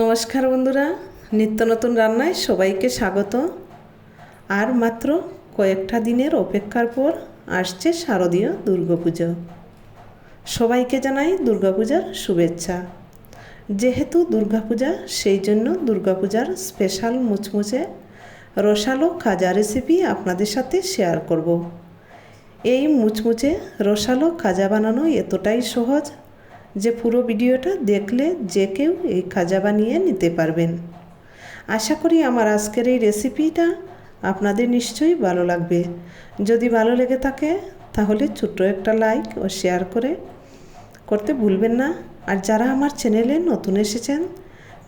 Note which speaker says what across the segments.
Speaker 1: নমস্কার বন্ধুরা, নিত্য নতুন রান্নায় সবাইকে স্বাগত। আর মাত্র কয়েকটা দিনের অপেক্ষার পর আসছে শারদীয় দুর্গাপুজো। সবাইকে জানাই দুর্গাপূজার শুভেচ্ছা। যেহেতু দুর্গাপূজা, সেই জন্য দুর্গাপূজার স্পেশাল মুচমুচে রসালো খাজা রেসিপি আপনাদের সাথে শেয়ার করব। এই মুচমুচে রসালো খাজা বানানো এতটাই সহজ যে পুরো ভিডিওটা দেখলে যে কেউ এই খাজা বানিয়ে নিতে পারবেন। আশা করি আমার আজকের এই রেসিপিটা আপনাদের নিশ্চয়ই ভালো লাগবে। যদি ভালো লেগে থাকে, তাহলে ছোট্ট একটা লাইক ও শেয়ার করে করতে ভুলবেন না। আর যারা আমার চ্যানেলে নতুন এসেছেন,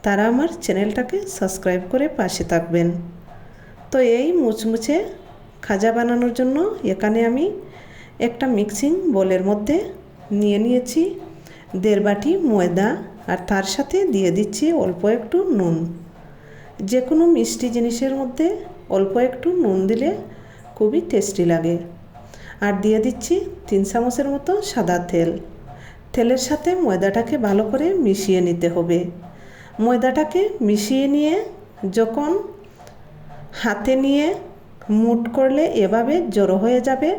Speaker 1: তারা আমার চ্যানেলটাকে সাবস্ক্রাইব করে পাশে থাকবেন। তো এই মুচমুচে খাজা বানানোর জন্য এখানে আমি একটা মিক্সিং বোলের মধ্যে নিয়ে নিয়েছি। দেড় বাটি ময়দা আর তার সাথে দিয়ে দিচ্ছি অল্প একটু নুন। যে কোনো মিষ্টি জিনিসের মধ্যে অল্প একটু নুন দিলে খুবই টেস্টি লাগে। আর দিয়ে দিচ্ছি তিন চামচের মতো সাদা তেল। তেলের সাথে ময়দাটাকে ভালো করে মিশিয়ে নিতে হবে। ময়দাটাকে মিশিয়ে নিয়ে যখন হাতে নিয়ে মুট করলে এভাবে জড়ো হয়ে যাবে,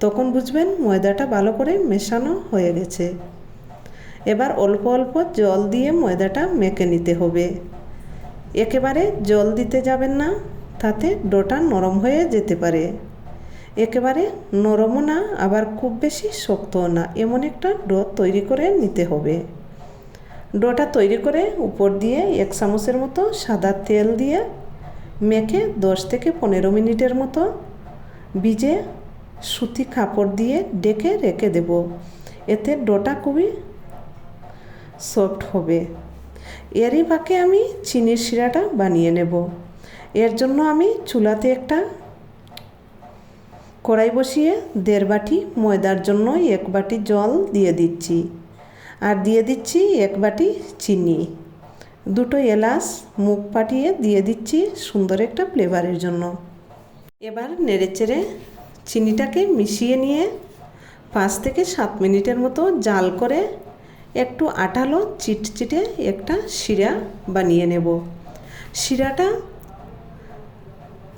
Speaker 1: তখন বুঝবেন ময়দাটা ভালো করে মেশানো হয়ে গেছে। এবার অল্প অল্প জল দিয়ে ময়দাটা মেখে নিতে হবে। একেবারে জল দিতে যাবেন না, তাতে ডোটা নরম হয়ে যেতে পারে। একেবারে নরমও না, আবার খুব বেশি শক্তও না, এমন একটা ডো তৈরি করে নিতে হবে। ডোটা তৈরি করে উপর দিয়ে এক চামচের মতো সাদা তেল দিয়ে মেখে দশ থেকে পনেরো মিনিটের মতো ভিজে সুতি কাপড় দিয়ে ডেকে রেখে দেব। এতে ডোটা খুবই সফট হবে। এরই ফাঁকে আমি চিনির শিরাটা বানিয়ে নেব। এর জন্য আমি চুলাতে একটা কড়াই বসিয়ে দেড় বাটি ময়দার জন্য এক বাটি জল দিয়ে দিচ্ছি। আর দিয়ে দিচ্ছি এক বাটি চিনি। দুটো এলাচ মুখ পাটিয়ে দিয়ে দিচ্ছি সুন্দর একটা ফ্লেভারের জন্য। এবার নেড়েচেড়ে চিনিটাকে মিশিয়ে নিয়ে পাঁচ থেকে সাত মিনিটের মতো জাল করে একটু আটালো চিটচিটে একটা শিরা বানিয়ে নেব। শিরাটা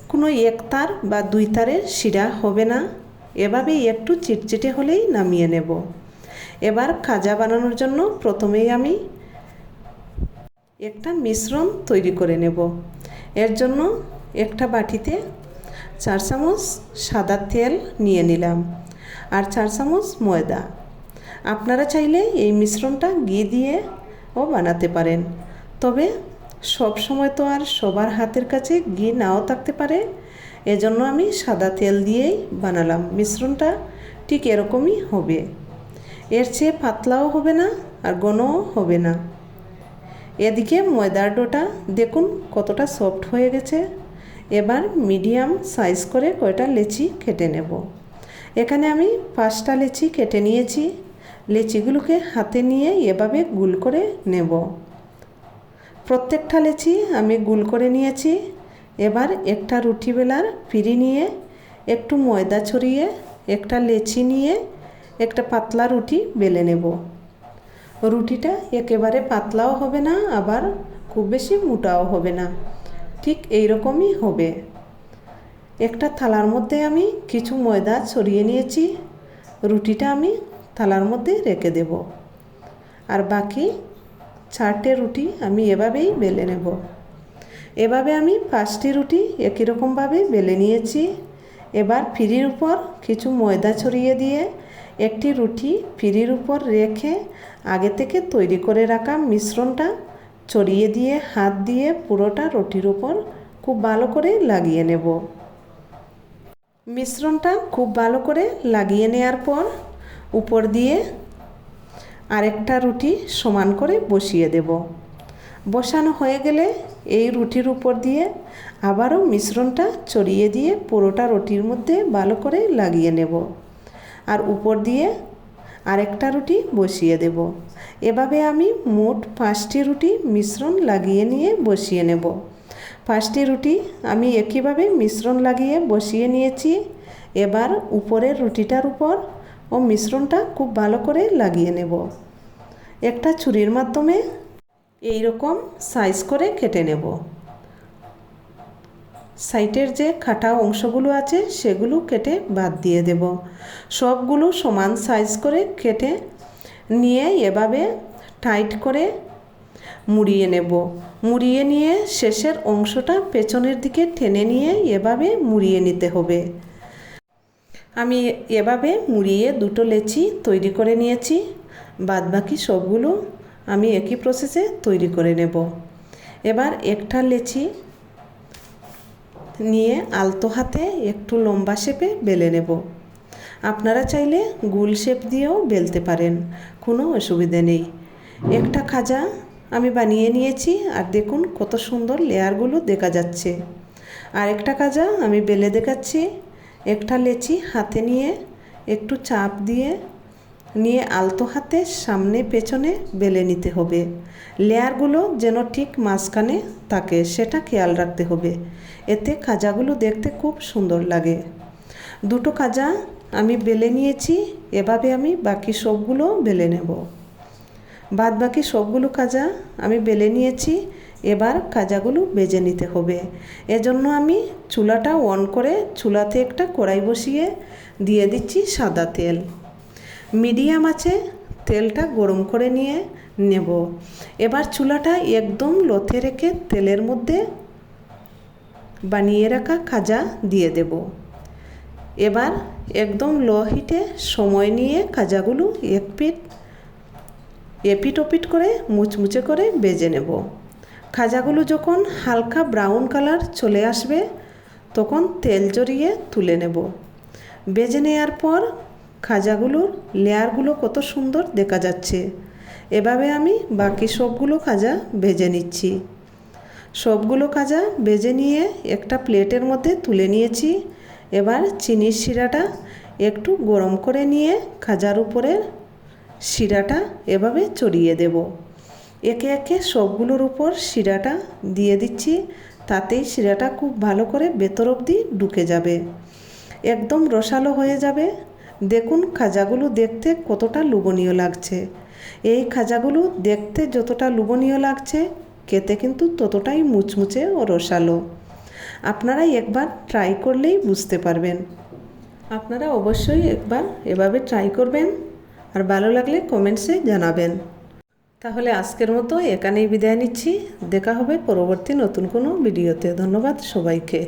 Speaker 1: কোনো এক তার বা দুই তারের শিরা হবে না। এভাবেই একটু চিটচিটে হলেই নামিয়ে নেব। এবার খাজা বানানোর জন্য প্রথমেই আমি একটা মিশ্রণ তৈরি করে নেব। এর জন্য একটা বাটিতে চার চামচ সাদা তেল নিয়ে নিলাম। আর চার চামচ ময়দা। আপনারা চাইলে এই মিশ্রণটা ঘি দিয়ে ও বানাতে পারেন। তবে সব সময় তো আর সবার হাতের কাছে ঘি নাও থাকতে পারে। এজন্য আমি সাদা তেল দিয়েই বানালাম। মিশ্রণটা ঠিক এরকমই হবে। এর চেয়ে পাতলাও হবে না আর ঘনও হবে না। এদিকে ময়দার ডোটা দেখুন কতটা সফট হয়ে গেছে। এবার মিডিয়াম সাইজ করে কয়টা লেচি কেটে নেব। এখানে আমি পাঁচটা লেচি কেটে নিয়েছি। লেচিগুলোকে হাতে নিয়ে এভাবে গুল করে নেব। প্রত্যেকটা লেচি আমি গুল করে নিয়েছি। এবার একটা রুটি বেলার ফিরি নিয়ে, একটু ময়দা ছড়িয়ে, একটা লেচি নিয়ে, একটা পাতলা রুটি বেলে নেব। রুটিটা একেবারে পাতলাও হবে না, আবার খুব বেশি মোটাও হবে না। ঠিক এই রকমই হবে। একটা থালার মধ্যে আমি কিছু ময়দা ছড়িয়ে নিয়েছি। রুটিটা আমি থালার মধ্যে রেখে দেব। আর বাকি চারটে রুটি আমি এভাবেই বেলে নেব। এভাবে আমি পাঁচটি রুটি একই রকমভাবে বেলে নিয়েছি। এবার ফিরির উপর কিছু ময়দা ছড়িয়ে দিয়ে একটি রুটি ফিরির উপর রেখে আগে থেকে তৈরি করে রাখা মিশ্রণটা ছড়িয়ে দিয়ে হাত দিয়ে পুরোটা রুটির উপর খুব ভালো করে লাগিয়ে নেব। মিশ্রণটা খুব ভালো করে লাগিয়ে নেওয়ার পর উপর দিয়ে আরেকটা রুটি সমান করে বসিয়ে দেব। বসানো হয়ে গেলে এই রুটির উপর দিয়ে আবারও মিশ্রণটা চড়িয়ে দিয়ে পুরোটা রুটির মধ্যে ভালো করে লাগিয়ে নেব। আর উপর দিয়ে আরেকটা রুটি বসিয়ে দেব। এভাবে আমি মোট পাঁচটি রুটি মিশ্রণ লাগিয়ে নিয়ে বসিয়ে নেব। পাঁচটি রুটি আমি একইভাবে মিশ্রণ লাগিয়ে বসিয়ে নিয়েছি। এবার উপরের রুটিটার উপর ও মিশ্রণটা খুব ভালো করে লাগিয়ে নেব। একটা ছুরির মাধ্যমে এই রকম সাইজ করে কেটে নেব। সাইটের যে খাটা অংশগুলো আছে সেগুলো কেটে বাদ দিয়ে দেব। সবগুলো সমান সাইজ করে কেটে নিয়ে এভাবে টাইট করে মুড়িয়ে নেব। মুড়িয়ে নিয়ে শেষের অংশটা পেছনের দিকে টেনে নিয়ে এভাবে মুড়িয়ে নিতে হবে। আমি এভাবে মুড়িয়ে দুটো লেচি তৈরি করে নিয়েছি। বাদ বাকি সবগুলো আমি একই প্রসেসে তৈরি করে নেব। এবার একটা লেচি নিয়ে আলতো হাতে একটু লম্বা শেপে বেলে নেব। আপনারা চাইলে গুল শেপ দিয়েও বেলতে পারেন, কোনো অসুবিধে নেই। একটা খাজা আমি বানিয়ে নিয়েছি আর দেখুন কত সুন্দর লেয়ারগুলো দেখা যাচ্ছে। আর একটা কাজা আমি বেলে দেখাচ্ছি। একটা লেচি হাতে নিয়ে, একটু চাপ দিয়ে নিয়ে আলতো হাতে সামনে পেছনে বেলে নিতে হবে। লেয়ারগুলো যেন ঠিক মাঝখানে থাকে, সেটা খেয়াল রাখতে হবে। এতে খাজাগুলো দেখতে খুব সুন্দর লাগে। দুটো কাজা আমি বেলে নিয়েছি, এভাবে আমি বাকি সবগুলো বেলে নেব। বাদ বাকি সবগুলো কাজা আমি বেলে নিয়েছি এবার কাজাগুলো বেজে নিতে হবে। এজন্য আমি চুলাটা অন করে চুলাতে একটা কড়াই বসিয়ে দিয়ে দিচ্ছি সাদা তেল। মিডিয়াম আছে, তেলটা গরম করে নিয়ে নেব। এবার চুলাটা একদম লথে রেখে তেলের মধ্যে বানিয়ে রাখা খাজা দিয়ে দেব। এবার একদম লো হিটে সময় নিয়ে খাজাগুলো এক পিট, এপিট ওপিট করে মুচমুচে করে বেজে নেব। খাজাগুলো যখন হালকা ব্রাউন কালার চলে আসবে, তখন তেল জড়িয়ে তুলে নেব। বেজে নেওয়ার পর খাজাগুলোর লেয়ারগুলো কত সুন্দর দেখা যাচ্ছে। এভাবে আমি বাকি সবগুলো খাজা ভেজে নিচ্ছি। সবগুলো খাজা ভেজে নিয়ে একটা প্লেটের মধ্যে তুলে নিয়েছি। এবার চিনির শিরাটা একটু গরম করে নিয়ে খাজার উপরে শিরাটা এভাবে চড়িয়ে দেব। একে একে সবগুলোর উপর শিরাটা দিয়ে দিচ্ছি। তাতেই শিরাটা খুব ভালো করে ভেতর অবধি ঢুকে যাবে। একদম রসালো হয়ে যাবে। দেখুন খাজাগুলো দেখতে কতটা লুবনীয় লাগছে। এই খাজাগুলো দেখতে যতটা লুবনীয় লাগছে, খেতে কিন্তু ততটাই মুচমুচে ও রসালো। আপনারা একবার ট্রাই করলেই বুঝতে পারবেন। আপনারা অবশ্যই একবার এভাবে ট্রাই করবেন। আর ভালো লাগলে কমেন্টসে জানাবেন। তাহলে আজকের মতো এখানেই বিদায় নিচ্ছি। দেখা হবে পরবর্তী নতুন কোনো ভিডিওতে। ধন্যবাদ সবাইকে।